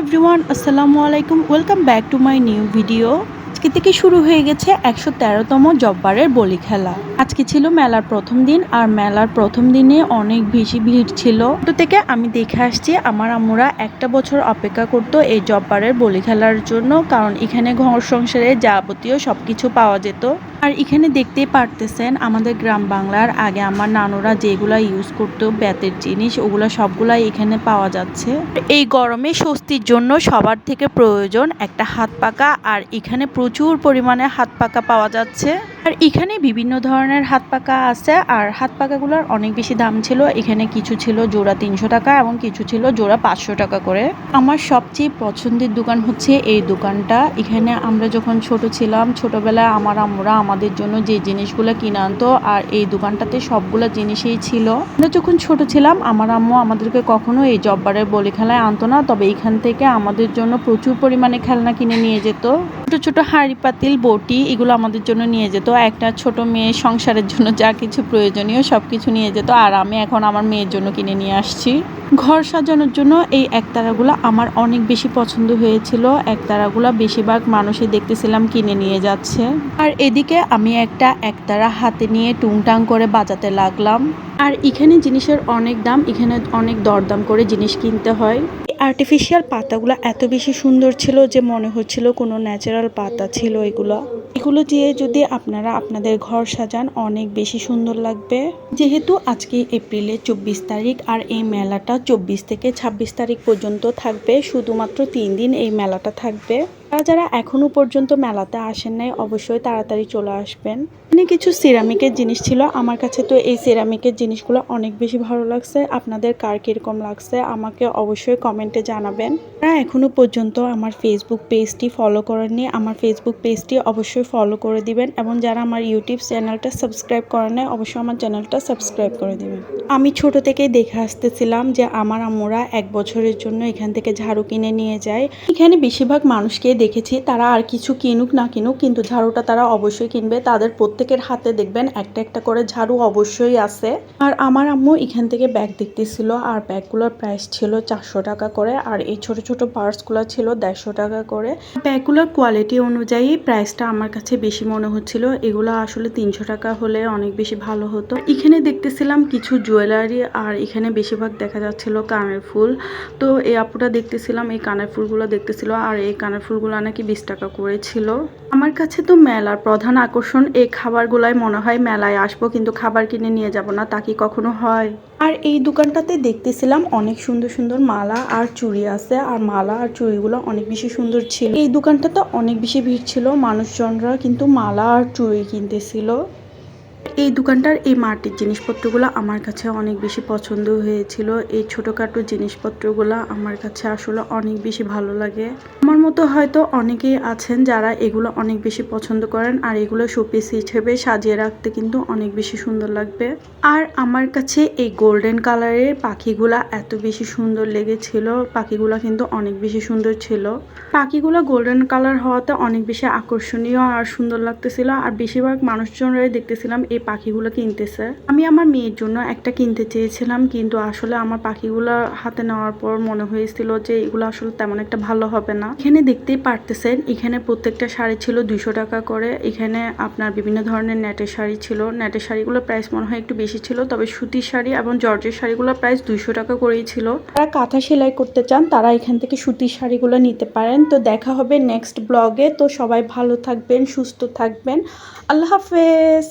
Everyone আসসালামু আলাইকুম। Welcome back to my new video আজকে থেকে শুরু হয়ে গেছে একশো তেরোতম জব্বারের বলি খেলা। আজকে ছিল মেলার প্রথম দিন, আর মেলার প্রথম দিনে অনেক বেশি ভিড় ছিল। তো থেকে আমি দেখে আসছি আমার আম্মুরা একটা বছর অপেক্ষা করতো এই জব্বারের বলি খেলার জন্য, কারণ এখানে ঘর সংসারে যাবতীয় সবকিছু পাওয়া যেত। আর এখানে দেখতে পারতেছেন আমাদের গ্রাম বাংলার আগে আমার নানুরা যেগুলা ইউজ করতো, বেতের জিনিস, ওগুলা সবগুলাই এখানে পাওয়া যাচ্ছে। এই গরমে স্বস্তির জন্য সবার থেকে প্রয়োজন একটা হাত পাকা, আর এখানে প্রচুর পরিমাণে হাত পাকা পাওয়া যাচ্ছে। আর এখানে বিভিন্ন ধরনের হাত পাকা আছে, আর হাত পাকাগুলোর অনেক বেশি দাম ছিল। এখানে কিছু ছিল জোড়া তিনশো টাকা এবং কিছু ছিল জোড়া পাঁচশো টাকা করে। আমার সবচেয়ে পছন্দের দোকান হচ্ছে এই দোকানটা। এখানে আমরা যখন ছোট ছিলাম, ছোটবেলায় আমার আম্মুরা আমাদের জন্য যে জিনিসগুলো কিনে আনতো, আর এই দোকানটাতে সবগুলো জিনিসই ছিল। আমরা যখন ছোট ছিলাম, আমার আম্মু আমাদেরকে কখনো এই জব্বারের বলি খেলায় আনতো না, তবে এখান থেকে আমাদের জন্য প্রচুর পরিমাণে খেলনা কিনে নিয়ে যেত। ছোট ছোট হাঁড়ি, পাতিল, বটি এগুলো আমাদের জন্য নিয়ে যেত। একটা ছোট মেয়ে সংসারের জন্য যা কিছু প্রয়োজনীয় সব কিছু নিয়ে যেত। আর আমি এখন আমার মেয়ের জন্য কিনে নিয়ে আসছি। ঘর সাজানোর জন্য এই একতারাগুলো আমার অনেক বেশি পছন্দ হয়েছিল। একতারাগুলো বেশিরভাগ মানুষই দেখতেছিলাম কিনে নিয়ে যাচ্ছে। আর এদিকে আমি একটা একতারা হাতে নিয়ে টুংটাং করে বাজাতে লাগলাম। আর এখানে জিনিসের অনেক দাম, এখানে অনেক দরদাম করে জিনিস কিনতে হয়। আর্টিফিশিয়াল পাতাগুলো এত বেশি সুন্দর ছিল যে মনে হচ্ছিল কোনো ন্যাচারাল পাতা ছিল এগুলো। এগুলো দিয়ে যদি আপনারা আপনাদের ঘর সাজান, অনেক বেশি সুন্দর লাগবে। যেহেতু আজকে এপ্রিলের চব্বিশ তারিখ আর এই মেলাটা চব্বিশ থেকে ছাব্বিশ তারিখ পর্যন্ত থাকবে, শুধুমাত্র তিন দিন এই মেলাটা থাকবে। যারা যারা এখনও পর্যন্ত মেলাতে আসেন নাই, অবশ্যই তাড়াতাড়ি চলে আসবেন। এখানে কিছু সিরামিকের জিনিস ছিল। আমার কাছে তো এই সিরামিকের জিনিসগুলো অনেক বেশি ভালো লাগছে। আপনাদের কার কীরকম লাগছে, আমাকে অবশ্যই কমেন্টে জানাবেন। যারা এখনও পর্যন্ত আমার ফেসবুক পেজটি ফলো করেননি, আমার ফেসবুক পেজটি অবশ্যই ফলো করে দিবেন এবং যারা আমার ইউটিউব চ্যানেলটা সাবস্ক্রাইব করেন নাই, অবশ্যই আমার চ্যানেলটা সাবস্ক্রাইব করে দিবেন। আমি ছোট থেকেই দেখে আসতেছিলাম যে আমার আম্মুরা এক বছরের জন্য এখান থেকে ঝাড়ু কিনে নিয়ে যায়। এখানে বেশিরভাগ মানুষকে দেখেছি, তারা আর কিছু কিনুক না কিনুক, কিন্তু ঝাড়ুটা তারা অবশ্যই কিনবে। তাদের প্রত্যেকের হাতে দেখবেন একটা একটা করে ঝাড়ু অবশ্যই আছে। আর আমার আম্মু এখান থেকে ব্যাগ দেখতেছিল, আর ব্যাগগুলোর প্রাইস ছিল চারশো টাকা করে, আর এই ছোট ছোট পার্সগুলো ছিল দেড়শো টাকা করে। ব্যাগগুলোর কোয়ালিটি অনুযায়ী প্রাইসটা আমার কাছে বেশি মনে হচ্ছিল। এগুলো আসলে তিনশো টাকা হলে অনেক বেশি ভালো হতো। এখানে দেখতেছিলাম কিছু জুয়েলারি আর এখানে বেশিরভাগ দেখা যাচ্ছিল কানের ফুল। তো এই আপুটা দেখতেছিলাম, এই কানের ফুলগুলো দেখতেছিল, আর এই কানের ফুলগুলো নাকি বিশ টাকা করে ছিল। আমার কাছে তো মেলার প্রধান আকর্ষণ এই খাবারগুলাই মনে হয় মেলায় আসব, কিন্তু খাবার কিনে নিয়ে যাব না, তা কি কখনো হয়? আর এই দোকানটাতে দেখতেছিলাম অনেক সুন্দর সুন্দর মালা আর চুড়ি আছে, আর মালা আর চুড়িগুলো অনেক বেশি সুন্দর ছিল। এই দোকানটাতে অনেক বেশি ভিড় ছিল মানুষজনরা, কিন্তু মালা আর চুড়ি কিনতেছিল। এই দোকানটার এই মাটির জিনিসপত্রগুলো আমার কাছে অনেক বেশি পছন্দ হয়েছিল। এই ছোটোখাটো জিনিসপত্রগুলো আমার কাছে আসলে অনেক বেশি ভালো লাগে। আমার মতো হয়তো অনেকেই আছেন যারা এগুলো অনেক বেশি পছন্দ করেন আর এগুলো শোপিস হিসেবে সাজিয়ে রাখতে কিন্তু অনেক বেশি সুন্দর লাগবে। আর আমার কাছে এই গোল্ডেন কালারের পাখিগুলা এত বেশি সুন্দর লেগেছিল, পাখিগুলা কিন্তু অনেক বেশি সুন্দর ছিল। পাখিগুলো গোল্ডেন কালার হওয়াতে অনেক বেশি আকর্ষণীয় আর সুন্দর লাগতেছিল আর বেশিরভাগ মানুষজনরাই দেখতেছিলাম এই পাখিগুলো কিনতেছে। আমি আমার মেয়ের জন্য একটা কিনতে চেয়েছিলাম কিন্তু আসলে আমার পাখিগুলো হাতে নেওয়ার পর মনে হয়েছিল যে এগুলো আসলে তেমন একটা ভালো হবে না। এখানে দেখতেই পারতেছেন, এখানে প্রত্যেকটা শাড়ি ছিল দুশো টাকা করে। এখানে আপনার বিভিন্ন ধরনের নেটের শাড়ি ছিল। নেটের শাড়িগুলোর প্রাইস মনে হয় একটু বেশি ছিল, তবে সুতির শাড়ি এবং জর্জের শাড়িগুলোর প্রাইস দুইশো টাকা করেই ছিল। যারা কাঁথা সেলাই করতে চান, তারা এখান থেকে সুতির শাড়িগুলো নিতে পারেন। তো দেখা হবে নেক্সট ব্লগে তো সবাই ভালো থাকবেন, সুস্থ থাকবেন। আল্লাহ হাফেজ!